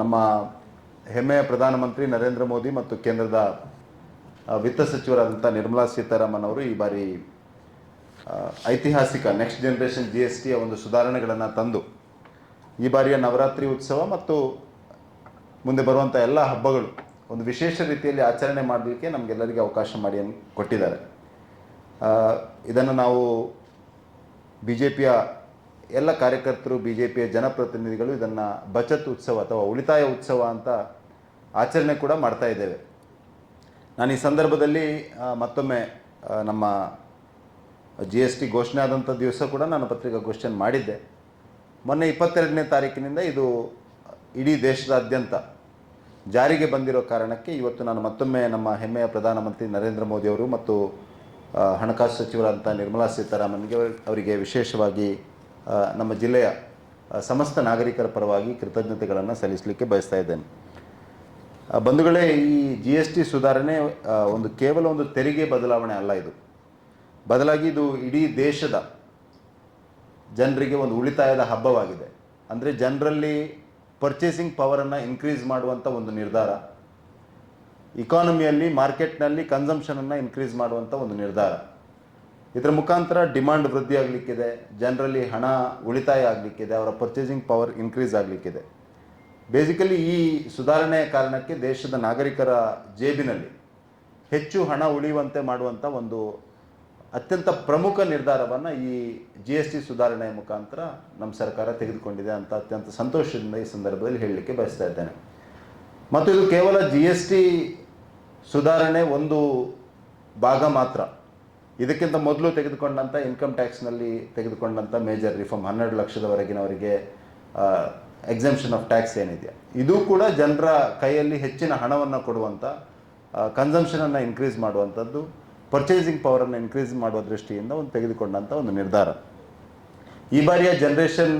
ನಮ್ಮ ಹೆಮ್ಮೆಯ ಪ್ರಧಾನಮಂತ್ರಿ ನರೇಂದ್ರ ಮೋದಿ ಮತ್ತು ಕೇಂದ್ರದ ವಿತ್ತ ಸಚಿವರಾದಂಥ ನಿರ್ಮಲಾ ಸೀತಾರಾಮನ್ ಅವರು ಈ ಬಾರಿ ಐತಿಹಾಸಿಕ ನೆಕ್ಸ್ಟ್ ಜನರೇಷನ್ ಜಿ ಎಸ್ ಟಿಯ ಒಂದು ಸುಧಾರಣೆಗಳನ್ನು ತಂದು, ಈ ಬಾರಿಯ ನವರಾತ್ರಿ ಉತ್ಸವ ಮತ್ತು ಮುಂದೆ ಬರುವಂಥ ಎಲ್ಲ ಹಬ್ಬಗಳು ಒಂದು ವಿಶೇಷ ರೀತಿಯಲ್ಲಿ ಆಚರಣೆ ಮಾಡಲಿಕ್ಕೆ ನಮಗೆಲ್ಲರಿಗೆ ಅವಕಾಶ ಮಾಡಿ ಕೊಟ್ಟಿದ್ದಾರೆ. ಇದನ್ನು ನಾವು ಬಿ ಜೆ ಪಿಯ ಎಲ್ಲ ಕಾರ್ಯಕರ್ತರು ಬಿ ಜೆ ಪಿಯ ಜನಪ್ರತಿನಿಧಿಗಳು ಇದನ್ನು ಬಚತ್ ಉತ್ಸವ ಅಥವಾ ಉಳಿತಾಯ ಉತ್ಸವ ಅಂತ ಆಚರಣೆ ಕೂಡ ಮಾಡ್ತಾ ಇದ್ದೇವೆ. ನಾನು ಈ ಸಂದರ್ಭದಲ್ಲಿ ಮತ್ತೊಮ್ಮೆ ನಮ್ಮ ಜಿ ಎಸ್ ಟಿ ಘೋಷಣೆ ಆದಂಥ ದಿವಸ ಕೂಡ ನಾನು ಪತ್ರಿಕಾಗೋಷ್ಠಿಯನ್ನು ಮಾಡಿದ್ದೆ. ಮೊನ್ನೆ ಇಪ್ಪತ್ತೆರಡನೇ ತಾರೀಕಿನಿಂದ ಇದು ಇಡೀ ದೇಶದಾದ್ಯಂತ ಜಾರಿಗೆ ಬಂದಿರೋ ಕಾರಣಕ್ಕೆ ಇವತ್ತು ನಾನು ಮತ್ತೊಮ್ಮೆ ನಮ್ಮ ಹೆಮ್ಮೆಯ ಪ್ರಧಾನಮಂತ್ರಿ ನರೇಂದ್ರ ಮೋದಿಯವರು ಮತ್ತು ಹಣಕಾಸು ಸಚಿವರಾದಂಥ ನಿರ್ಮಲಾ ಸೀತಾರಾಮನ್ಗೆ ಅವರಿಗೆ ವಿಶೇಷವಾಗಿ ನಮ್ಮ ಜಿಲ್ಲೆಯ ಸಮಸ್ತ ನಾಗರಿಕರ ಪರವಾಗಿ ಕೃತಜ್ಞತೆಗಳನ್ನು ಸಲ್ಲಿಸಲಿಕ್ಕೆ ಬಯಸ್ತಾ ಇದ್ದೇನೆ. ಬಂಧುಗಳೇ, ಈ ಜಿ ಎಸ್ ಟಿ ಸುಧಾರಣೆ ಒಂದು ಕೇವಲ ಒಂದು ತೆರಿಗೆ ಬದಲಾವಣೆ ಅಲ್ಲ ಇದು. ಬದಲಾಗಿ ಇದು ಇಡೀ ದೇಶದ ಜನರಿಗೆ ಒಂದು ಉಳಿತಾಯದ ಹಬ್ಬವಾಗಿದೆ. ಅಂದರೆ ಜನರಲ್ಲಿ ಪರ್ಚೇಸಿಂಗ್ ಪವರನ್ನು ಇನ್ಕ್ರೀಸ್ ಮಾಡುವಂಥ ಒಂದು ನಿರ್ಧಾರ. ಇಕಾನಮಿಯಲ್ಲಿ ಮಾರ್ಕೆಟ್ನಲ್ಲಿ ಕನ್ಸಂಪ್ಷನನ್ನು ಇನ್ಕ್ರೀಸ್ ಮಾಡುವಂಥ ಒಂದು ನಿರ್ಧಾರ. ಇದರ ಮುಖಾಂತರ ಡಿಮಾಂಡ್ ವೃದ್ಧಿ ಆಗಲಿಕ್ಕಿದೆ, ಜನರಲ್ಲಿ ಹಣ ಉಳಿತಾಯ ಆಗಲಿಕ್ಕಿದೆ, ಅವರ ಪರ್ಚೇಸಿಂಗ್ ಪವರ್ ಇನ್ಕ್ರೀಸ್ ಆಗಲಿಕ್ಕಿದೆ. ಬೇಸಿಕಲಿ ಈ ಸುಧಾರಣೆಯ ಕಾರಣಕ್ಕೆ ದೇಶದ ನಾಗರಿಕರ ಜೇಬಿನಲ್ಲಿ ಹೆಚ್ಚು ಹಣ ಉಳಿಯುವಂತೆ ಮಾಡುವಂಥ ಒಂದು ಅತ್ಯಂತ ಪ್ರಮುಖ ನಿರ್ಧಾರವನ್ನು ಈ ಜಿ ಎಸ್ ಟಿ ಸುಧಾರಣೆಯ ಮುಖಾಂತರ ನಮ್ಮ ಸರ್ಕಾರ ತೆಗೆದುಕೊಂಡಿದೆ ಅಂತ ಅತ್ಯಂತ ಸಂತೋಷದಿಂದ ಈ ಸಂದರ್ಭದಲ್ಲಿ ಹೇಳಲಿಕ್ಕೆ ಬಯಸ್ತಾ ಇದ್ದೇನೆ. ಮತ್ತು ಇದು ಕೇವಲ ಜಿ ಎಸ್ ಟಿ ಸುಧಾರಣೆ ಒಂದು ಭಾಗ ಮಾತ್ರ. ಇದಕ್ಕಿಂತ ಮೊದಲು ತೆಗೆದುಕೊಂಡಂಥ ಇನ್ಕಮ್ ಟ್ಯಾಕ್ಸ್ನಲ್ಲಿ ತೆಗೆದುಕೊಂಡಂಥ ಮೇಜರ್ ರಿಫಾರ್ಮ್ ಹನ್ನೆರಡು ಲಕ್ಷದವರೆಗಿನವರಿಗೆ ಎಕ್ಸೆಂಪ್ಷನ್ ಆಫ್ ಟ್ಯಾಕ್ಸ್ ಏನಿದೆಯಾ ಇದು ಕೂಡ ಜನರ ಕೈಯಲ್ಲಿ ಹೆಚ್ಚಿನ ಹಣವನ್ನು ಕೊಡುವಂಥ ಕನ್ಸಂಪ್ಷನನ್ನು ಇನ್ಕ್ರೀಸ್ ಮಾಡುವಂಥದ್ದು ಪರ್ಚೇಸಿಂಗ್ ಪವರನ್ನು ಇನ್ಕ್ರೀಸ್ ಮಾಡುವ ದೃಷ್ಟಿಯಿಂದ ಒಂದು ತೆಗೆದುಕೊಂಡಂಥ ಒಂದು ನಿರ್ಧಾರ. ಈ ಬಾರಿಯ generation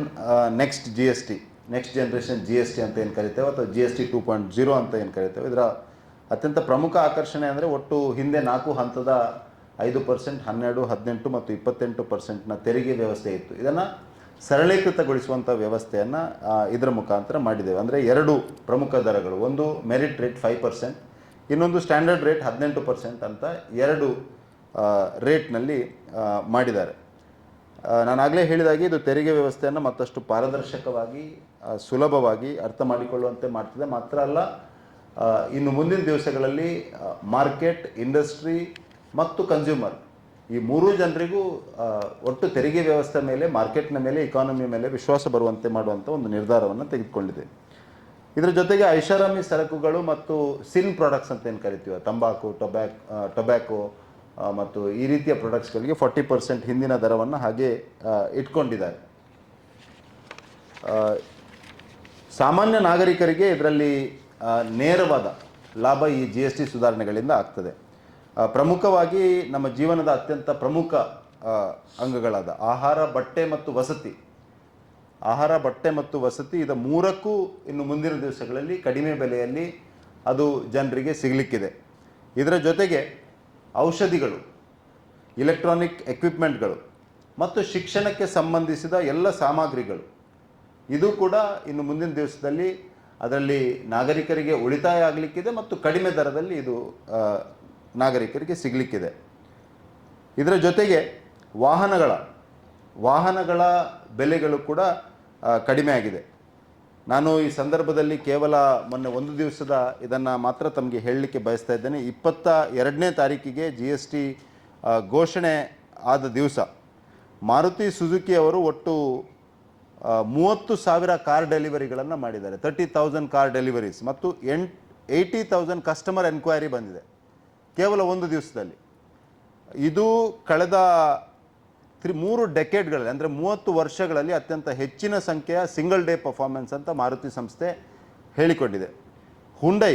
next G S T next generation G S T ಅಂತ ಏನು ಕರಿತೇವೆ ಅಥವಾ G S T two point zero ಅಂತ ಏನು ಕರಿತೇವೆ, ಇದರ ಅತ್ಯಂತ ಪ್ರಮುಖ ಆಕರ್ಷಣೆ ಅಂದರೆ ಒಟ್ಟು ಹಿಂದೆ ನಾಲ್ಕು ಹಂತದ ಐದು ಪರ್ಸೆಂಟ್, ಹನ್ನೆರಡು, ಹದಿನೆಂಟು ಮತ್ತು ಇಪ್ಪತ್ತೆಂಟು ಪರ್ಸೆಂಟ್ನ ತೆರಿಗೆ ವ್ಯವಸ್ಥೆ ಇತ್ತು. ಇದನ್ನು ಸರಳೀಕೃತಗೊಳಿಸುವಂಥ ವ್ಯವಸ್ಥೆಯನ್ನು ಇದರ ಮುಖಾಂತರ ಮಾಡಿದ್ದೇವೆ. ಅಂದರೆ ಎರಡು ಪ್ರಮುಖ ದರಗಳು. ಒಂದು ಮೆರಿಟ್ ರೇಟ್ ಫೈವ್ ಪರ್ಸೆಂಟ್ ಇನ್ನೊಂದು ಸ್ಟ್ಯಾಂಡರ್ಡ್ ರೇಟ್ ಹದಿನೆಂಟು ಪರ್ಸೆಂಟ್ ಅಂತ ಎರಡು ರೇಟ್ನಲ್ಲಿ ಮಾಡಿದ್ದಾರೆ. ನಾನಾಗಲೇ ಹೇಳಿದಾಗೆ ಇದು ತೆರಿಗೆ ವ್ಯವಸ್ಥೆಯನ್ನು ಮತ್ತಷ್ಟು ಪಾರದರ್ಶಕವಾಗಿ ಸುಲಭವಾಗಿ ಅರ್ಥ ಮಾಡಿಕೊಳ್ಳುವಂತೆ ಮಾಡ್ತಿದೆ. ಮಾತ್ರ ಅಲ್ಲ ಇನ್ನು ಮುಂದಿನ ದಿವಸಗಳಲ್ಲಿ ಮಾರ್ಕೆಟ್ ಇಂಡಸ್ಟ್ರಿ ಮತ್ತು ಕನ್ಸ್ಯೂಮರ್ ಈ ಮೂರೂ ಜನರಿಗೂ ಒಟ್ಟು ತೆರಿಗೆ ವ್ಯವಸ್ಥೆ ಮೇಲೆ, ಮಾರ್ಕೆಟ್ನ ಮೇಲೆ ಇಕಾನಮಿ ಮೇಲೆ ವಿಶ್ವಾಸ ಬರುವಂತೆ ಮಾಡುವಂಥ ಒಂದು ನಿರ್ಧಾರವನ್ನು ತೆಗೆದುಕೊಂಡಿದೆ. ಇದರ ಜೊತೆಗೆ ಐಷಾರಾಮಿ ಸರಕುಗಳು ಮತ್ತು ಸಿನ್ ಪ್ರಾಡಕ್ಟ್ಸ್ ಅಂತ ಏನು ಕರಿತೀವಿ? ತಂಬಾಕು, ಟೊಬ್ಯಾಕ್ ಟೊಬ್ಯಾಕೋ ಮತ್ತು ಈ ರೀತಿಯ ಪ್ರಾಡಕ್ಟ್ಸ್ಗಳಿಗೆ ಫಾರ್ಟಿ ಪರ್ಸೆಂಟ್ ಹಿಂದಿನ ದರವನ್ನು ಹಾಗೆ ಇಟ್ಕೊಂಡಿದ್ದಾರೆ. ಸಾಮಾನ್ಯ ನಾಗರಿಕರಿಗೆ ಇದರಲ್ಲಿ ನೇರವಾದ ಲಾಭ ಈ ಜಿ ಎಸ್ ಟಿ ಸುಧಾರಣೆಗಳಿಂದ ಆಗ್ತದೆ. ಪ್ರಮುಖವಾಗಿ ನಮ್ಮ ಜೀವನದ ಅತ್ಯಂತ ಪ್ರಮುಖ ಅಂಗಗಳಾದ ಆಹಾರ, ಬಟ್ಟೆ ಮತ್ತು ವಸತಿ. ಆಹಾರ, ಬಟ್ಟೆ ಮತ್ತು ವಸತಿ ಇದು ಮೂರಕ್ಕೂ ಇನ್ನು ಮುಂದಿನ ದಿವಸಗಳಲ್ಲಿ ಕಡಿಮೆ ಬೆಲೆಯಲ್ಲಿ ಅದು ಜನರಿಗೆ ಸಿಗಲಿಕ್ಕಿದೆ. ಇದರ ಜೊತೆಗೆ ಔಷಧಿಗಳು ಇಲೆಕ್ಟ್ರಾನಿಕ್ ಎಕ್ವಿಪ್ಮೆಂಟ್ಗಳು ಮತ್ತು ಶಿಕ್ಷಣಕ್ಕೆ ಸಂಬಂಧಿಸಿದ ಎಲ್ಲ ಸಾಮಗ್ರಿಗಳು. ಇದು ಕೂಡ ಇನ್ನು ಮುಂದಿನ ದಿವಸದಲ್ಲಿ ಅದರಲ್ಲಿ ನಾಗರಿಕರಿಗೆ ಉಳಿತಾಯ ಆಗಲಿಕ್ಕಿದೆ ಮತ್ತು ಕಡಿಮೆ ದರದಲ್ಲಿ ಇದು ನಾಗರಿಕರಿಗೆ ಸಿಗಲಿಕ್ಕಿದೆ. ಇದರ ಜೊತೆಗೆ ವಾಹನಗಳ ವಾಹನಗಳ ಬೆಲೆಗಳು ಕೂಡ ಕಡಿಮೆ ಆಗಿದೆ. ನಾನು ಈ ಸಂದರ್ಭದಲ್ಲಿ ಕೇವಲ ಮೊನ್ನೆ ಒಂದು ದಿವಸದ ಇದನ್ನು ಮಾತ್ರ ತಮಗೆ ಹೇಳಲಿಕ್ಕೆ ಬಯಸ್ತಾ ಇದ್ದೇನೆ. ಇಪ್ಪತ್ತ ಎರಡನೇ ತಾರೀಕಿಗೆ ಜಿ ಎಸ್ ಟಿ ಘೋಷಣೆ ಆದ ದಿವಸ ಮಾರುತಿ ಸುಜುಕಿ ಅವರು ಒಟ್ಟು ಮೂವತ್ತು ಸಾವಿರ ಕಾರ್ ಡೆಲಿವರಿಗಳನ್ನು ಮಾಡಿದ್ದಾರೆ. ತರ್ಟಿ ತೌಸಂಡ್ ಕಾರ್ ಡೆಲಿವರೀಸ್ ಮತ್ತು ಎಂಟ್, ಏಯ್ಟಿ ತೌಸಂಡ್ ಕಸ್ಟಮರ್ ಎನ್ಕ್ವೈರಿ ಬಂದಿದೆ. ಕೇವಲ ಒಂದು ದಿವಸದಲ್ಲಿ. ಇದು ಕಳೆದ ತ್ರಿ, ಮೂರು ಡೆಕೆಡ್ಗಳಲ್ಲಿ, ಅಂದರೆ ಮೂವತ್ತು ವರ್ಷಗಳಲ್ಲಿ ಅತ್ಯಂತ ಹೆಚ್ಚಿನ ಸಂಖ್ಯೆಯ ಸಿಂಗಲ್ ಡೇ ಪರ್ಫಾರ್ಮೆನ್ಸ್ ಅಂತ ಮಾರುತಿ ಸಂಸ್ಥೆ ಹೇಳಿಕೊಂಡಿದೆ. ಹುಂಡೈ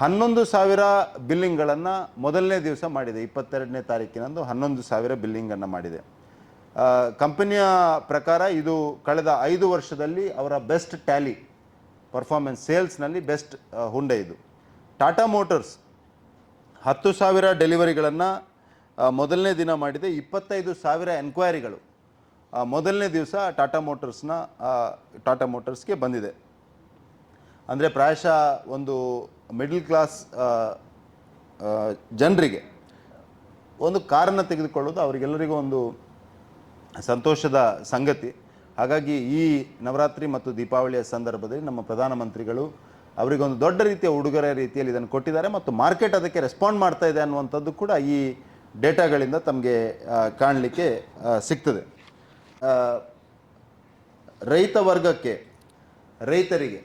ಹನ್ನೊಂದು ಸಾವಿರ ಬಿಲ್ಲಿಂಗ್ಗಳನ್ನು ಮೊದಲನೇ ದಿವಸ ಮಾಡಿದೆ, ಇಪ್ಪತ್ತೆರಡನೇ ತಾರೀಕಿನಂದು ಹನ್ನೊಂದು ಸಾವಿರ ಬಿಲ್ಲಿಂಗನ್ನು ಮಾಡಿದೆ. ಕಂಪನಿಯ ಪ್ರಕಾರ ಇದು ಕಳೆದ ಐದು ವರ್ಷದಲ್ಲಿ ಅವರ ಬೆಸ್ಟ್ ಟ್ಯಾಲಿ, ಪರ್ಫಾರ್ಮೆನ್ಸ್ ಸೇಲ್ಸ್ನಲ್ಲಿ ಬೆಸ್ಟ್ ಹುಂಡೈ ಇದು. ಟಾಟಾ ಮೋಟರ್ಸ್ ಹತ್ತು ಸಾವಿರ ಡೆಲಿವರಿಗಳನ್ನು ಮೊದಲನೇ ದಿನ ಮಾಡಿದೆ. ಇಪ್ಪತ್ತೈದು ಸಾವಿರ ಎನ್ಕ್ವೈರಿಗಳು ಮೊದಲನೇ ದಿವಸ ಟಾಟಾ ಮೋಟರ್ಸ್ನ ಟಾಟಾ ಮೋಟರ್ಸ್ಗೆ ಬಂದಿದೆ. ಅಂದರೆ ಪ್ರಾಯಶಃ ಒಂದು ಮಿಡ್ಲ್ ಕ್ಲಾಸ್ ಜನರಿಗೆ ಒಂದು ಕಾರನ್ನು ತೆಗೆದುಕೊಳ್ಳೋದು ಅವರಿಗೆಲ್ಲರಿಗೂ ಒಂದು ಸಂತೋಷದ ಸಂಗತಿ. ಹಾಗಾಗಿ ಈ ನವರಾತ್ರಿ ಮತ್ತು ದೀಪಾವಳಿಯ ಸಂದರ್ಭದಲ್ಲಿ ನಮ್ಮ ಪ್ರಧಾನಮಂತ್ರಿಗಳು ಅವರಿಗೊಂದು ದೊಡ್ಡ ರೀತಿಯ ಉಡುಗೊರೆ ರೀತಿಯಲ್ಲಿ ಇದನ್ನು ಕೊಟ್ಟಿದ್ದಾರೆ ಮತ್ತು ಮಾರ್ಕೆಟ್ ಅದಕ್ಕೆ ರೆಸ್ಪಾಂಡ್ ಮಾಡ್ತಾ ಇದೆ ಅನ್ನುವಂಥದ್ದು ಕೂಡ ಈ ಡೇಟಾಗಳಿಂದ ತಮಗೆ ಕಾಣಲಿಕ್ಕೆ ಸಿಗ್ತದೆ. ರೈತ ವರ್ಗಕ್ಕೆ, ರೈತರಿಗೆ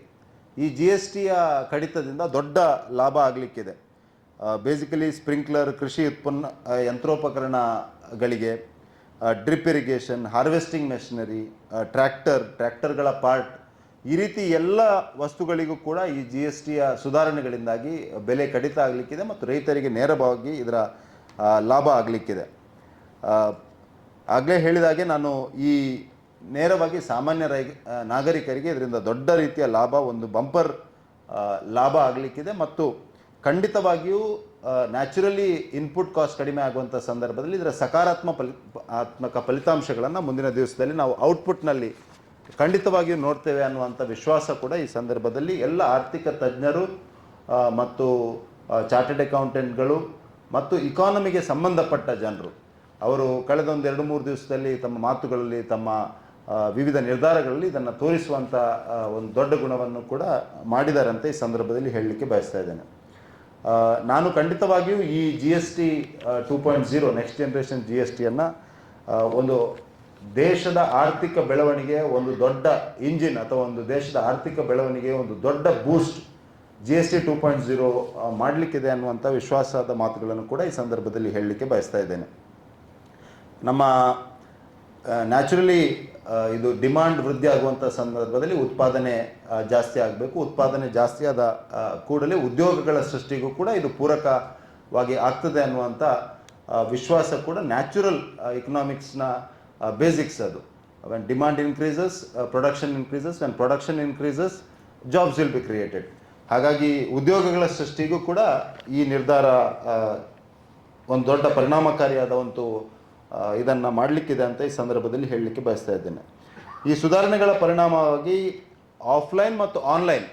ಈ ಜಿ ಎಸ್ ಟಿಯ ಕಡಿತದಿಂದ ದೊಡ್ಡ ಲಾಭ ಆಗಲಿಕ್ಕಿದೆ. ಬೇಸಿಕಲಿ ಸ್ಪ್ರಿಂಕ್ಲರ್ ಕೃಷಿ ಉತ್ಪನ್ನ ಯಂತ್ರೋಪಕರಣಗಳಿಗೆ drip irrigation harvesting machinery tractor ಟ್ರ್ಯಾಕ್ಟರ್ಗಳ part ಈ ರೀತಿ ಎಲ್ಲ ವಸ್ತುಗಳಿಗೂ ಕೂಡ ಈ ಜಿ ಎಸ್ ಟಿಯ ಸುಧಾರಣೆಗಳಿಂದಾಗಿ ಬೆಲೆ ಕಡಿತ ಆಗಲಿಕ್ಕಿದೆ ಮತ್ತು ರೈತರಿಗೆ ನೇರವಾಗಿ ಇದರ ಲಾಭ ಆಗಲಿಕ್ಕಿದೆ. ಆಗಲೇ ಹೇಳಿದಾಗೆ ನಾನು ಈ ನೇರವಾಗಿ ಸಾಮಾನ್ಯ ರೈ ನಾಗರಿಕರಿಗೆ ಇದರಿಂದ ದೊಡ್ಡ ರೀತಿಯ ಲಾಭ, ಒಂದು ಬಂಪರ್ ಲಾಭ ಆಗಲಿಕ್ಕಿದೆ ಮತ್ತು ಖಂಡಿತವಾಗಿಯೂ ನ್ಯಾಚುರಲಿ ಇನ್ಪುಟ್ ಕಾಸ್ಟ್ ಕಡಿಮೆ ಆಗುವಂಥ ಸಂದರ್ಭದಲ್ಲಿ ಇದರ ಸಕಾರಾತ್ಮಕ ಫಲಿ, ಆತ್ಮಕ ಫಲಿತಾಂಶಗಳನ್ನು ಮುಂದಿನ ದಿವಸದಲ್ಲಿ ನಾವು ಔಟ್ಪುಟ್ನಲ್ಲಿ ಖಂಡಿತವಾಗಿಯೂ ನೋಡ್ತೇವೆ ಅನ್ನುವಂಥ ವಿಶ್ವಾಸ ಕೂಡ ಈ ಸಂದರ್ಭದಲ್ಲಿ ಎಲ್ಲ ಆರ್ಥಿಕ ತಜ್ಞರು ಮತ್ತು ಚಾರ್ಟೆಡ್ ಅಕೌಂಟೆಂಟ್ಗಳು ಮತ್ತು ಇಕಾನಮಿಗೆ ಸಂಬಂಧಪಟ್ಟ ಜನರು. ಅವರು ಕಳೆದ ಒಂದು ಎರಡು ಮೂರು ದಿವಸದಲ್ಲಿ ತಮ್ಮ ಮಾತುಗಳಲ್ಲಿ, ತಮ್ಮ ವಿವಿಧ ನಿರ್ಧಾರಗಳಲ್ಲಿ ಇದನ್ನು ತೋರಿಸುವಂಥ ಒಂದು ದೊಡ್ಡ ಗುಣವನ್ನು ಕೂಡ ಮಾಡಿದ್ದಾರೆ ಅಂತ ಈ ಸಂದರ್ಭದಲ್ಲಿ ಹೇಳಲಿಕ್ಕೆ ಬಯಸ್ತಾ ಇದ್ದೇನೆ. ನಾನು ಖಂಡಿತವಾಗಿಯೂ ಈ G S T two point zero next generation G S ಟಿಯನ್ನು ಒಂದು ದೇಶದ ಆರ್ಥಿಕ ಬೆಳವಣಿಗೆ ಒಂದು ದೊಡ್ಡ ಇಂಜಿನ್ ಅಥವಾ ಒಂದು ದೇಶದ ಆರ್ಥಿಕ ಬೆಳವಣಿಗೆ ಒಂದು ದೊಡ್ಡ boost G S T two point zero ಮಾಡಲಿಕ್ಕಿದೆ ಅನ್ನುವಂಥ ವಿಶ್ವಾಸದ ಮಾತುಗಳನ್ನು ಕೂಡ ಈ ಸಂದರ್ಭದಲ್ಲಿ ಹೇಳಲಿಕ್ಕೆ ಬಯಸ್ತಾ ಇದ್ದೇನೆ. ನಮ್ಮ ನ್ಯಾಚುರಲಿ ಇದು ಡಿಮಾಂಡ್ ವೃದ್ಧಿ ಆಗುವಂಥ ಸಂದರ್ಭದಲ್ಲಿ ಉತ್ಪಾದನೆ ಜಾಸ್ತಿ ಆಗಬೇಕು. ಉತ್ಪಾದನೆ ಜಾಸ್ತಿ ಆದ ಕೂಡಲೇ ಉದ್ಯೋಗಗಳ ಸೃಷ್ಟಿಗೂ ಕೂಡ ಇದು ಪೂರಕವಾಗಿ ಆಗ್ತದೆ ಅನ್ನುವಂಥ ವಿಶ್ವಾಸ ಕೂಡ ನ್ಯಾಚುರಲ್ ಇಕನಾಮಿಕ್ಸ್ನ ಬೇಸಿಕ್ಸ್ ಅದು. When demand increases production increases when production increases jobs will be created ಹಾಗಾಗಿ ಉದ್ಯೋಗಗಳ ಸೃಷ್ಟಿಗೂ ಕೂಡ ಈ ನಿರ್ಧಾರ ಒಂದು ದೊಡ್ಡ ಪರಿಣಾಮಕಾರಿಯಾದ ಒಂದು ಇದನ್ನು ಮಾಡಲಿಕ್ಕಿದೆ ಅಂತ ಈ ಸಂದರ್ಭದಲ್ಲಿ ಹೇಳಲಿಕ್ಕೆ ಬಯಸ್ತಾ ಇದ್ದೇನೆ. ಈ ಸುಧಾರಣೆಗಳ ಪರಿಣಾಮವಾಗಿ ಆಫ್ಲೈನ್ ಮತ್ತು ಆನ್ಲೈನ್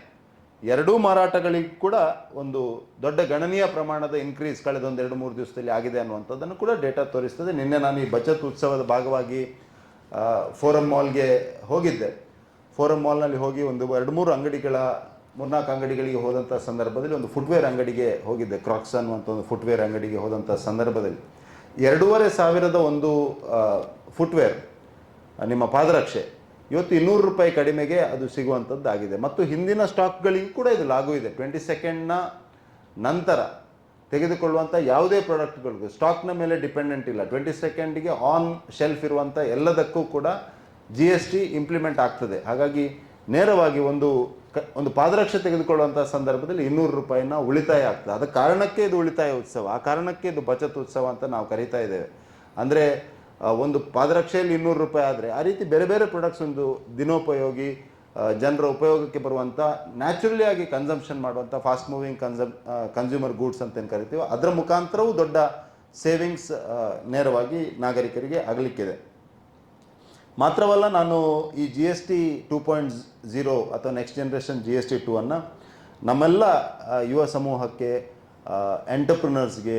ಎರಡೂ ಮಾರಾಟಗಳಿಗೆ ಕೂಡ ಒಂದು ದೊಡ್ಡ ಗಣನೀಯ ಪ್ರಮಾಣದ ಇನ್ಕ್ರೀಸ್ ಕಳೆದ ಒಂದು ಎರಡು ಮೂರು ದಿವಸದಲ್ಲಿ ಆಗಿದೆ ಅನ್ನುವಂಥದ್ದನ್ನು ಕೂಡ ಡೇಟಾ ತೋರಿಸ್ತದೆ. ನಿನ್ನೆ ನಾನು ಈ ಬಚತ್ ಉತ್ಸವದ ಭಾಗವಾಗಿ ಫೋರಮ್ ಮಾಲ್ಗೆ ಹೋಗಿದ್ದೆ. ಫೋರಮ್ ಮಾಲ್ನಲ್ಲಿ ಹೋಗಿ ಒಂದು ಎರಡು ಮೂರು ಅಂಗಡಿಗಳ, ಮೂರ್ನಾಲ್ಕು ಅಂಗಡಿಗಳಿಗೆ ಹೋದಂಥ ಸಂದರ್ಭದಲ್ಲಿ ಒಂದು ಫುಟ್ವೇರ್ ಅಂಗಡಿಗೆ ಹೋಗಿದ್ದೆ. ಕ್ರಾಕ್ಸ್ ಅನ್ನುವಂಥ ಒಂದು ಫುಟ್ವೇರ್ ಅಂಗಡಿಗೆ ಹೋದಂಥ ಸಂದರ್ಭದಲ್ಲಿ. ಎರಡೂವರೆ ಸಾವಿರದ ಒಂದು ಫುಟ್ವೇರ್ ನಿಮ್ಮ ಪಾದರಕ್ಷೆ ಇವತ್ತು ಇನ್ನೂರು ರೂಪಾಯಿ ಕಡಿಮೆಗೆ ಅದು ಸಿಗುವಂಥದ್ದಾಗಿದೆ. ಮತ್ತು ಹಿಂದಿನ ಸ್ಟಾಕ್ಗಳಿಗೂ ಕೂಡ ಇದು ಲಾಗು ಇದೆ. ಟ್ವೆಂಟಿ ಸೆಕೆಂಡ್ನ ನಂತರ ತೆಗೆದುಕೊಳ್ಳುವಂಥ ಯಾವುದೇ ಪ್ರಾಡಕ್ಟ್ಗಳಿಗೂ ಸ್ಟಾಕ್ನ ಮೇಲೆ ಡಿಪೆಂಡೆಂಟ್ ಇಲ್ಲ. ಟ್ವೆಂಟಿ ಸೆಕೆಂಡಿಗೆ ಆನ್ ಶೆಲ್ಫ್ ಇರುವಂಥ ಎಲ್ಲದಕ್ಕೂ ಕೂಡ ಜಿ ಎಸ್ ಟಿ ಇಂಪ್ಲಿಮೆಂಟ್ ಆಗ್ತದೆ. ಹಾಗಾಗಿ ನೇರವಾಗಿ ಒಂದು ಕ, ಒಂದು ಪಾದರಕ್ಷೆ ತೆಗೆದುಕೊಳ್ಳುವಂಥ ಸಂದರ್ಭದಲ್ಲಿ ಇನ್ನೂರು ರೂಪಾಯಿನ ಉಳಿತಾಯ ಆಗ್ತದೆ. ಅದ ಕಾರಣಕ್ಕೆ ಇದು ಉಳಿತಾಯ ಉತ್ಸವ. ಆ ಕಾರಣಕ್ಕೆ ಇದು ಬಚತ್ ಉತ್ಸವ ಅಂತ ನಾವು ಕರೀತಾ ಇದ್ದೇವೆ. ಅಂದರೆ ಒಂದು ಪಾದರಕ್ಷೆಯಲ್ಲಿ ಇನ್ನೂರು ರೂಪಾಯಿ ಆದರೆ ಆ ರೀತಿ ಬೇರೆ ಬೇರೆ ಪ್ರಾಡಕ್ಟ್ಸ್ ಒಂದು ದಿನೋಪಯೋಗಿ ಜನರ ಉಪಯೋಗಕ್ಕೆ ಬರುವಂಥ ನ್ಯಾಚುರಲಿ ಆಗಿ ಕನ್ಸಂಪ್ಷನ್ ಮಾಡುವಂಥ fast moving consume consumer goods ಅಂತ ಏನು ಕರಿತೀವೋ ಅದರ ಮುಖಾಂತರವೂ ದೊಡ್ಡ ಸೇವಿಂಗ್ಸ್ ನೇರವಾಗಿ ನಾಗರಿಕರಿಗೆ ಆಗಲಿಕ್ಕಿದೆ. ಮಾತ್ರವಲ್ಲ ನಾನು ಈ G S T two point zero ಅಥವಾ next generation G S T two ಅನ್ನು ನಮ್ಮೆಲ್ಲ ಯುವ ಸಮೂಹಕ್ಕೆ ಎಂಟರ್ಪ್ರಿನರ್ಸ್ಗೆ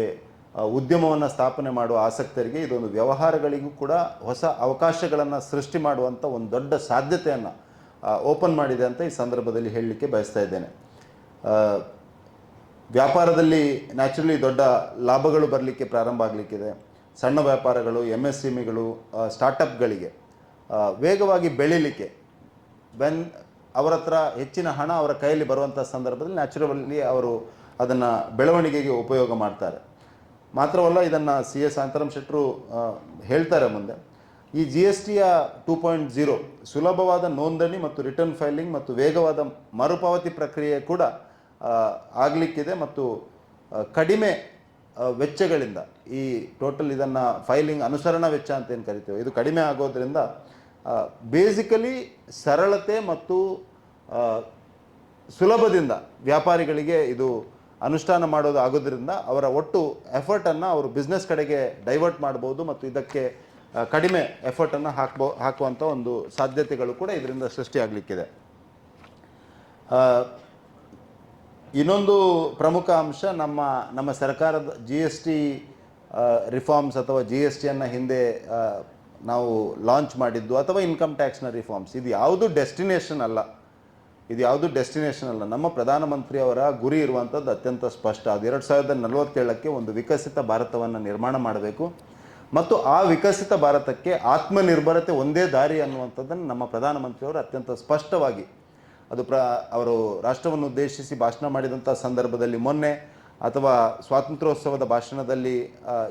ಉದ್ಯಮವನ್ನು ಸ್ಥಾಪನೆ ಮಾಡುವ ಆಸಕ್ತರಿಗೆ ಇದೊಂದು ವ್ಯವಹಾರಗಳಿಗೂ ಕೂಡ ಹೊಸ ಅವಕಾಶಗಳನ್ನು ಸೃಷ್ಟಿ ಮಾಡುವಂಥ ಒಂದು ದೊಡ್ಡ ಸಾಧ್ಯತೆಯನ್ನು ಓಪನ್ ಮಾಡಿದೆ ಅಂತ ಈ ಸಂದರ್ಭದಲ್ಲಿ ಹೇಳಲಿಕ್ಕೆ ಬಯಸ್ತಾ ಇದ್ದೇನೆ. ವ್ಯಾಪಾರದಲ್ಲಿ ನ್ಯಾಚುರಲಿ ದೊಡ್ಡ ಲಾಭಗಳು ಬರಲಿಕ್ಕೆ ಪ್ರಾರಂಭ ಆಗಲಿಕ್ಕಿದೆ. ಸಣ್ಣ ವ್ಯಾಪಾರಗಳು ಎಂ ಎಸ್ ಸಿಮಿಗಳು ಸ್ಟಾರ್ಟಪ್ಗಳಿಗೆ ವೇಗವಾಗಿ ಬೆಳೀಲಿಕ್ಕೆ. ವೆನ್ ಅವರ ಹತ್ರ ಹೆಚ್ಚಿನ ಹಣ ಅವರ ಕೈಯಲ್ಲಿ ಬರುವಂಥ ಸಂದರ್ಭದಲ್ಲಿ ನ್ಯಾಚುರಲಿ ಅವರು ಅದನ್ನು ಬೆಳವಣಿಗೆಗೆ ಉಪಯೋಗ ಮಾಡ್ತಾರೆ. ಮಾತ್ರವಲ್ಲ ಇದನ್ನು ಸಿ ಎಸ್ ಶಾಂತರಾಮ್ ಶೆಟ್ಟರು ಹೇಳ್ತಾರೆ ಮುಂದೆ. ಈ ಜಿ ಎಸ್ ಟಿಯ ಟೂ ಪಾಯಿಂಟ್ ಜೀರೋ ಸುಲಭವಾದ ನೋಂದಣಿ ಮತ್ತು ರಿಟರ್ನ್ ಫೈಲಿಂಗ್ ಮತ್ತು ವೇಗವಾದ ಮರುಪಾವತಿ ಪ್ರಕ್ರಿಯೆ ಕೂಡ ಆಗಲಿಕ್ಕಿದೆ ಮತ್ತು ಕಡಿಮೆ ವೆಚ್ಚಗಳಿಂದ ಈ ಟೋಟಲ್ ಇದನ್ನು ಫೈಲಿಂಗ್ ಅನುಸರಣಾ ವೆಚ್ಚ ಅಂತ ಏನು ಕರಿತೇವೆ, ಇದು ಕಡಿಮೆ ಆಗೋದ್ರಿಂದ ಬೇಸಿಕಲಿ ಸರಳತೆ ಮತ್ತು ಸುಲಭದಿಂದ ವ್ಯಾಪಾರಿಗಳಿಗೆ ಇದು ಅನುಷ್ಠಾನ ಮಾಡೋದು ಆಗೋದ್ರಿಂದ ಅವರ ಒಟ್ಟು ಎಫರ್ಟನ್ನು ಅವರು ಬಿಸ್ನೆಸ್ ಕಡೆಗೆ ಡೈವರ್ಟ್ ಮಾಡ್ಬೋದು ಮತ್ತು ಇದಕ್ಕೆ ಕಡಿಮೆ ಎಫರ್ಟನ್ನು ಹಾಕ್ಬೋ ಹಾಕುವಂಥ ಒಂದು ಸಾಧ್ಯತೆಗಳು ಕೂಡ ಇದರಿಂದ ಸೃಷ್ಟಿಯಾಗಲಿಕ್ಕಿದೆ. ಇನ್ನೊಂದು ಪ್ರಮುಖ ಅಂಶ ನಮ್ಮ ನಮ್ಮ ಸರ್ಕಾರದ ಜಿ ಎಸ್ ಟಿ ರಿಫಾರ್ಮ್ಸ್ ಅಥವಾ ಜಿ ಎಸ್ ಟಿಯನ್ನು ಹಿಂದೆ ನಾವು ಲಾಂಚ್ ಮಾಡಿದ್ದು ಅಥವಾ ಇನ್ಕಮ್ ಟ್ಯಾಕ್ಸ್ನ ರಿಫಾರ್ಮ್ಸ್ ಇದು ಯಾವುದು ಡೆಸ್ಟಿನೇಷನ್ ಅಲ್ಲ. ಇದು ಯಾವುದು ಡೆಸ್ಟಿನೇಷನ್ ಅಲ್ಲ. ನಮ್ಮ ಪ್ರಧಾನಮಂತ್ರಿಯವರ ಗುರಿ ಇರುವಂಥದ್ದು ಅತ್ಯಂತ ಸ್ಪಷ್ಟ. ಅದು ಎರಡು ಸಾವಿರದ ನಲವತ್ತೇಳಕ್ಕೆ ಒಂದು ವಿಕಸಿತ ಭಾರತವನ್ನು ನಿರ್ಮಾಣ ಮಾಡಬೇಕು. ಮತ್ತು ಆ ವಿಕಸಿತ ಭಾರತಕ್ಕೆ ಆತ್ಮನಿರ್ಭರತೆ ಒಂದೇ ದಾರಿ ಅನ್ನುವಂಥದ್ದನ್ನು ನಮ್ಮ ಪ್ರಧಾನಮಂತ್ರಿಯವರು ಅತ್ಯಂತ ಸ್ಪಷ್ಟವಾಗಿ ಅದು ಪ್ರ, ಅವರು ರಾಷ್ಟ್ರವನ್ನು ಉದ್ದೇಶಿಸಿ ಭಾಷಣ ಮಾಡಿದಂಥ ಸಂದರ್ಭದಲ್ಲಿ ಮೊನ್ನೆ ಅಥವಾ ಸ್ವಾತಂತ್ರ್ಯೋತ್ಸವದ ಭಾಷಣದಲ್ಲಿ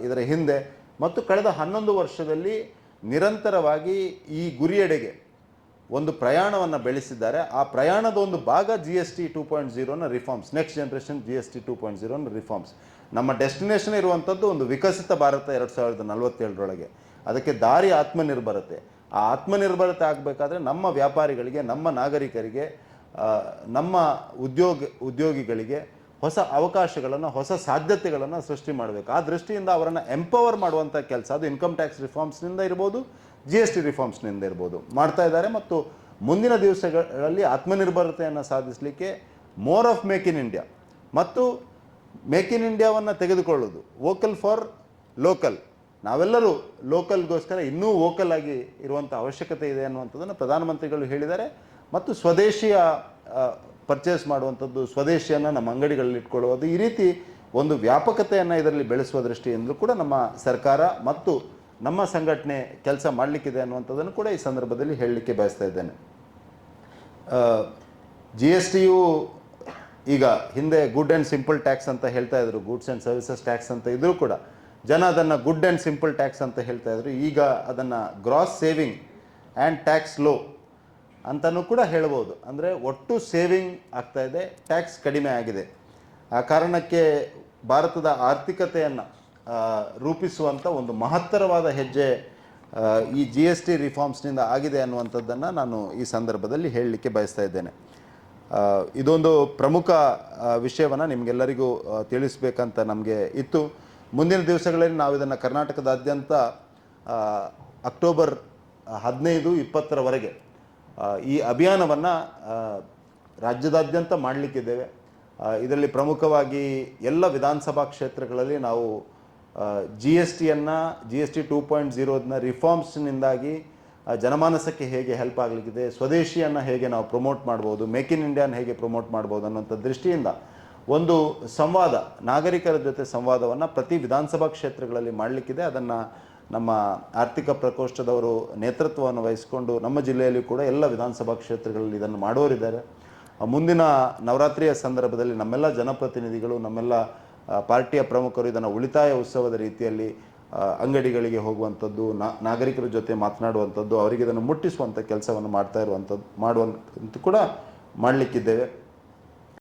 ಇದರ ಹಿಂದೆ. ಮತ್ತು ಕಳೆದ ಹನ್ನೊಂದು ವರ್ಷದಲ್ಲಿ ನಿರಂತರವಾಗಿ ಈ ಗುರಿಯೆಡೆಗೆ ಒಂದು ಪ್ರಯಾಣವನ್ನು ಬೆಳೆಸಿದ್ದಾರೆ. ಆ ಪ್ರಯಾಣದ ಒಂದು ಭಾಗ G S T two point ಜೀರೋನ reforms next generation G S T two point ಜೀರೋನ reforms ನಮ್ಮ ಡೆಸ್ಟಿನೇಷನ್ ಇರುವಂಥದ್ದು ಒಂದು ವಿಕಸಿತ ಭಾರತ ಎರಡು ಸಾವಿರದ ನಲವತ್ತೇಳರೊಳಗೆ. ಅದಕ್ಕೆ ದಾರಿ ಆತ್ಮನಿರ್ಭರತೆ. ಆ ಆತ್ಮನಿರ್ಭರತೆ ಆಗಬೇಕಾದ್ರೆ ನಮ್ಮ ವ್ಯಾಪಾರಿಗಳಿಗೆ, ನಮ್ಮ ನಾಗರಿಕರಿಗೆ ನಮ್ಮ ಉದ್ಯೋಗ, ಉದ್ಯೋಗಿಗಳಿಗೆ ಹೊಸ ಅವಕಾಶಗಳನ್ನು, ಹೊಸ ಸಾಧ್ಯತೆಗಳನ್ನು ಸೃಷ್ಟಿ ಮಾಡಬೇಕು. ಆ ದೃಷ್ಟಿಯಿಂದ ಅವರನ್ನು ಎಂಪವರ್ ಮಾಡುವಂಥ ಕೆಲಸ. ಅದು ಇನ್ಕಮ್ ಟ್ಯಾಕ್ಸ್ ರಿಫಾರ್ಮ್ಸ್ನಿಂದ ಇರ್ಬೋದು ಜಿ ಎಸ್ ಟಿ ರಿಫಾರ್ಮ್ಸ್ನಿಂದ ಇರ್ಬೋದು. ಮಾಡ್ತಾ ಇದ್ದಾರೆ ಮತ್ತು ಮುಂದಿನ ದಿವಸಗಳಲ್ಲಿ ಆತ್ಮನಿರ್ಭರತೆಯನ್ನು ಸಾಧಿಸಲಿಕ್ಕೆ more of make in India ಮತ್ತು ಮೇಕ್ ಇನ್ ಇಂಡಿಯಾವನ್ನು ತೆಗೆದುಕೊಳ್ಳೋದು ವೋಕಲ್ ಫಾರ್ ಲೋಕಲ್ ನಾವೆಲ್ಲರೂ ಲೋಕಲ್ಗೋಸ್ಕರ ಇನ್ನೂ ವೋಕಲ್ ಆಗಿ ಇರುವಂಥ ಅವಶ್ಯಕತೆ ಇದೆ ಅನ್ನುವಂಥದ್ದನ್ನು ಪ್ರಧಾನಮಂತ್ರಿಗಳು ಹೇಳಿದ್ದಾರೆ. ಮತ್ತು ಸ್ವದೇಶಿಯ ಪರ್ಚೇಸ್ ಮಾಡುವಂಥದ್ದು ಸ್ವದೇಶಿಯನ್ನು ನಮ್ಮ ಅಂಗಡಿಗಳಲ್ಲಿ ಇಟ್ಕೊಳ್ಳುವುದು ಈ ರೀತಿ ಒಂದು ವ್ಯಾಪಕತೆಯನ್ನು ಇದರಲ್ಲಿ ಬೆಳೆಸುವ ದೃಷ್ಟಿಯಿಂದಲೂ ಕೂಡ ನಮ್ಮ ಸರ್ಕಾರ ಮತ್ತು ನಮ್ಮ ಸಂಘಟನೆ ಕೆಲಸ ಮಾಡಲಿಕ್ಕಿದೆ ಅನ್ನುವಂಥದ್ದನ್ನು ಕೂಡ ಈ ಸಂದರ್ಭದಲ್ಲಿ ಹೇಳಲಿಕ್ಕೆ ಬಯಸ್ತಾ ಇದ್ದೇನೆ. ಜಿ ಎಸ್ ಟಿಯು ಈಗ ಹಿಂದೆ ಗುಡ್ ಆ್ಯಂಡ್ ಸಿಂಪಲ್ ಟ್ಯಾಕ್ಸ್ ಅಂತ ಹೇಳ್ತಾ ಇದ್ರು ಗೂಡ್ಸ್ ಆ್ಯಂಡ್ ಸರ್ವಿಸಸ್ ಟ್ಯಾಕ್ಸ್ ಅಂತ ಇದ್ರೂ ಕೂಡ ಜನ ಅದನ್ನು ಗುಡ್ ಆ್ಯಂಡ್ ಸಿಂಪಲ್ ಟ್ಯಾಕ್ಸ್ ಅಂತ ಹೇಳ್ತಾ ಇದ್ರು, ಈಗ ಅದನ್ನು gross saving and tax low ಅಂತಲೂ ಕೂಡ ಹೇಳ್ಬೋದು. ಅಂದರೆ ಒಟ್ಟು ಸೇವಿಂಗ್ ಆಗ್ತಾ ಇದೆ ಟ್ಯಾಕ್ಸ್ ಕಡಿಮೆ ಆಗಿದೆ. ಆ ಕಾರಣಕ್ಕೆ ಭಾರತದ ಆರ್ಥಿಕತೆಯನ್ನು ರೂಪಿಸುವಂಥ ಒಂದು ಮಹತ್ತರವಾದ ಹೆಜ್ಜೆ ಈ ಜಿ ಎಸ್ ಟಿ ರಿಫಾರ್ಮ್ಸ್ನಿಂದ ಆಗಿದೆ ಅನ್ನುವಂಥದ್ದನ್ನು ನಾನು ಈ ಸಂದರ್ಭದಲ್ಲಿ ಹೇಳಲಿಕ್ಕೆ ಬಯಸ್ತಾ ಇದ್ದೇನೆ. ಇದೊಂದು ಪ್ರಮುಖ ವಿಷಯವನ್ನು ನಿಮಗೆಲ್ಲರಿಗೂ ತಿಳಿಸಬೇಕಂತ ನಮಗೆ ಇತ್ತು. ಮುಂದಿನ ದಿವಸಗಳಲ್ಲಿ ನಾವು ಇದನ್ನು ಕರ್ನಾಟಕದಾದ್ಯಂತ ಅಕ್ಟೋಬರ್ ಹದಿನೈದು, ಇಪ್ಪತ್ತರವರೆಗೆ ಈ ಅಭಿಯಾನವನ್ನು ರಾಜ್ಯದಾದ್ಯಂತ ಮಾಡಲಿಕ್ಕಿದ್ದೇವೆ. ಇದರಲ್ಲಿ ಪ್ರಮುಖವಾಗಿ ಎಲ್ಲ ವಿಧಾನಸಭಾ ಕ್ಷೇತ್ರಗಳಲ್ಲಿ ನಾವು G S ಟಿಯನ್ನು G S T two point ಜೀರೋದನ್ನ ರಿಫಾರ್ಮ್ಸ್ನಿಂದಾಗಿ ಜನಮಾನಸಕ್ಕೆ ಹೇಗೆ ಹೆಲ್ಪ್ ಆಗಲಿಕ್ಕಿದೆ, ಸ್ವದೇಶಿಯನ್ನು ಹೇಗೆ ನಾವು ಪ್ರಮೋಟ್ ಮಾಡ್ಬೋದು ಮೇಕ್ ಇನ್ ಇಂಡಿಯಾನ ಹೇಗೆ ಪ್ರಮೋಟ್ ಮಾಡ್ಬೋದು ಅನ್ನೋಂಥ ದೃಷ್ಟಿಯಿಂದ ಒಂದು ಸಂವಾದ, ನಾಗರಿಕರ ಜೊತೆ ಸಂವಾದವನ್ನು ಪ್ರತಿ ವಿಧಾನಸಭಾ ಕ್ಷೇತ್ರಗಳಲ್ಲಿ ಮಾಡಲಿಕ್ಕಿದೆ. ಅದನ್ನು ನಮ್ಮ ಆರ್ಥಿಕ ಪ್ರಕೋಷ್ಠದವರು ನೇತೃತ್ವವನ್ನು ವಹಿಸಿಕೊಂಡು ನಮ್ಮ ಜಿಲ್ಲೆಯಲ್ಲಿ ಕೂಡ ಎಲ್ಲ ವಿಧಾನಸಭಾ ಕ್ಷೇತ್ರಗಳಲ್ಲಿ ಇದನ್ನು ಮಾಡೋರಿದ್ದಾರೆ. ಮುಂದಿನ ನವರಾತ್ರಿಯ ಸಂದರ್ಭದಲ್ಲಿ ನಮ್ಮೆಲ್ಲ ಜನಪ್ರತಿನಿಧಿಗಳು, ನಮ್ಮೆಲ್ಲ ಪಾರ್ಟಿಯ ಪ್ರಮುಖರು ಇದನ್ನು ಉಳಿತಾಯ ಉತ್ಸವದ ರೀತಿಯಲ್ಲಿ ಅಂಗಡಿಗಳಿಗೆ ಹೋಗುವಂಥದ್ದು ನಾಗರಿಕರ ಜೊತೆ ಮಾತನಾಡುವಂಥದ್ದು, ಅವರಿಗೆ ಇದನ್ನು ಮುಟ್ಟಿಸುವಂಥ ಕೆಲಸವನ್ನು ಮಾಡ್ತಾ ಇರುವಂಥದ್ದು ಮಾಡುವಂಥ ಕೂಡ ಮಾಡಲಿಕ್ಕಿದ್ದೇವೆ.